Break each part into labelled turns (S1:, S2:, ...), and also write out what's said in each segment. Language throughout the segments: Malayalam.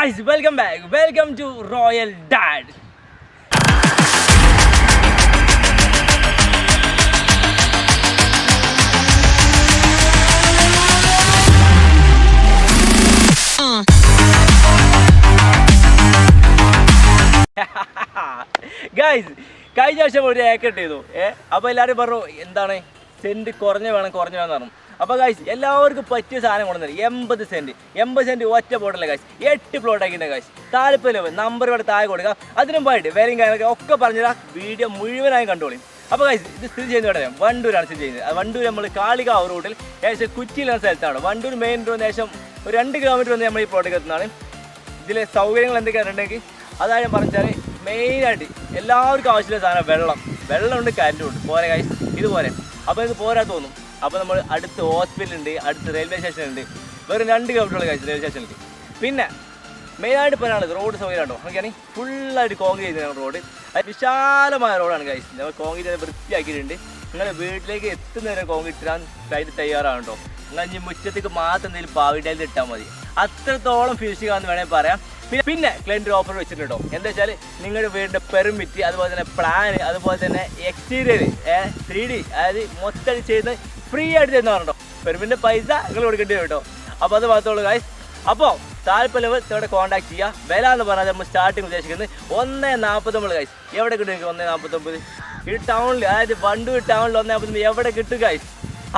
S1: Guys welcome back welcome to royal dad guys കഴിഞ്ഞ വർഷം ഒരു ഏക്കട്ട് ചെയ്തു. ഏ? അപ്പോൾ എല്ലാവരും പറഞ്ഞു എന്താണ്? സെന്റ് കുറഞ്ഞ് വേണം കുറഞ്ഞ് വേണം പറഞ്ഞു. അപ്പോൾ കാശ് എല്ലാവർക്കും പറ്റിയ സാധനം കൊണ്ടുവന്നത് എൺപത് സെന്റ് എൺപത് സെന്റ് ഒറ്റ പ്ലോട്ടല്ലേ കാശ് എട്ട് പ്ലോട്ട് കാശ് താല്പര്യം നമ്പർ ഇവിടെ താഴെ കൊടുക്കുക. അതിനും പോയിട്ട് വേറെയും കാര്യങ്ങളൊക്കെ ഒക്കെ പറഞ്ഞുതരാം. വീഡിയോ മുഴുവനായും കണ്ടോളിയും അപ്പോൾ കാശ് ഇത് സ്ഥിതി ചെയ്യുന്നത് ഇവിടെ വണ്ടൂരാണ് സ്ഥിതി ചെയ്യുന്നത്. വണ്ടൂർ നമ്മൾ കാളികാവ് റൂട്ടിൽ ഏകദേശം കുറ്റിയിൽ എന്ന സ്ഥലത്താണ്. വണ്ടൂർ മെയിൻ റോഡിന് ഏകദേശം ഒരു രണ്ട് കിലോമീറ്റർ വന്ന് നമ്മൾ ഈ പ്ലോട്ടിൽ എത്തുന്നതാണ്. ഇതിലെ സൗകര്യങ്ങൾ എന്തൊക്കെയാണെന്നുണ്ടെങ്കിൽ അതായത് ഞാൻ പറഞ്ഞാൽ മെയിനായിട്ട് എല്ലാവർക്കും ആവശ്യമുള്ള സാധനം വെള്ളം. വെള്ളമുണ്ട് കരണ്ടുണ്ട് പോരെ കാശ് ഇതുപോലെ. അപ്പോൾ ഇത് പോരാ തോന്നും. അപ്പോൾ നമ്മൾ അടുത്ത് ഹോസ്പിറ്റലുണ്ട് അടുത്ത് റെയിൽവേ സ്റ്റേഷൻ ഉണ്ട്. വെറും രണ്ട് കിലോമീറ്റർ കഴിച്ചു റെയിൽവേ സ്റ്റേഷനിൽ പിന്നെ മെയിൻ മെയിനായിട്ട് പറയാനുള്ളത് റോഡ് സൗകര്യം ഉണ്ടോ? നോക്കിയാണെങ്കിൽ ഫുള്ളായിട്ട് കോൺക്രീറ്റ് ചെയ്തതാണ് റോഡ് അത് വിശാലമായ റോഡാണ് കഴിച്ചത് നമ്മൾ കോൺക്രീറ്റ് വൃത്തിയാക്കിയിട്ടുണ്ട്. നിങ്ങളുടെ വീട്ടിലേക്ക് എത്തുന്നവരെ കോൺക്രീറ്റ് ഇടാൻ കഴിഞ്ഞ് തയ്യാറാണ് നിങ്ങൾ ഇനി മുറ്റത്തേക്ക് മാത്രം എന്തെങ്കിലും പാവിടയിൽ ഇട്ടാൽ മതി. അത്രത്തോളം ഫിനിഷിംഗ് വേണമെങ്കിൽ പറയാം. പിന്നെ പിന്നെ ക്ലൈന്റ് ഓഫർ വെച്ചിട്ടുണ്ടോ? എന്താ വെച്ചാൽ നിങ്ങളുടെ വീടിന്റെ പെർമിറ്റ് അതുപോലെ തന്നെ പ്ലാന് അതുപോലെ തന്നെ എക്സ്റ്റീരിയർ ത്രീ ഡി അതായത് മൊത്തം ചെയ്ത് ഫ്രീ ആയിട്ട് തരുന്ന പറഞ്ഞോ പെർമിറ്റിന്റെ പൈസ നിങ്ങൾ കൊടുക്കേണ്ടി വരും കേട്ടോ. അപ്പോൾ അത് മാത്രമുള്ളൂ ഗായ്സ് അപ്പോൾ താല്പര്യം ഇവിടെ കോൺടാക്ട് ചെയ്യുക. വില എന്ന് പറഞ്ഞാൽ നമ്മൾ സ്റ്റാർട്ടിങ് ഉദ്ദേശിക്കുന്നത് ഒന്ന് നാൽപ്പത്തൊമ്പത് ഗൈസ് എവിടെ കിട്ടും എനിക്ക് ഒന്ന് നാൽപ്പത്തൊമ്പത് ഈ ടൗണിൽ അതായത് വണ്ടൂർ ടൗണിൽ ഒന്ന് നാൽപ്പത്തൊമ്പത് എവിടെ കിട്ടും ഗൈസ്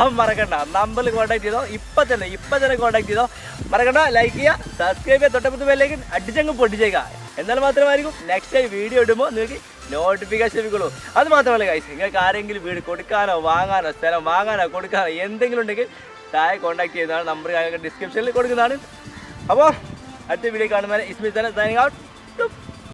S1: അവൻ മറക്കണ്ട. നമ്പറിൽ കോൺടാക്ട് ചെയ്തോ. ഇപ്പം തന്നെ ഇപ്പം തന്നെ കോൺടാക്ട് ചെയ്തോ. മറക്കണ്ട ലൈക്ക് ചെയ്യുക സബ്സ്ക്രൈബ് ചെയ്യുക തൊട്ടപ്പുറത്ത് ബെല്ലേക്ക് അടിച്ചങ്ങ് പൊട്ടിച്ചേക്കാം എന്നാൽ മാത്രമായിരിക്കും നെക്സ്റ്റ് ടൈം വീഡിയോ ഇടുമ്പോൾ നിങ്ങൾക്ക് നോട്ടിഫിക്കേഷൻ ലഭിക്കുള്ളൂ. അത് മാത്രമല്ല കൈസ് നിങ്ങൾക്ക് ആരെങ്കിലും വീട് കൊടുക്കാനോ വാങ്ങാനോ സ്ഥലം വാങ്ങാനോ കൊടുക്കാനോ എന്തെങ്കിലും ഉണ്ടെങ്കിൽ താഴെ കോൺടാക്ട് ചെയ്യുന്നതാണ് നമ്പർ ഡിസ്ക്രിപ്ഷനിൽ കൊടുക്കുന്നതാണ്. അപ്പോൾ അടുത്ത വീഡിയോ കാണുന്നവരെ തന്നെ സൈനിങ് ഔട്ട്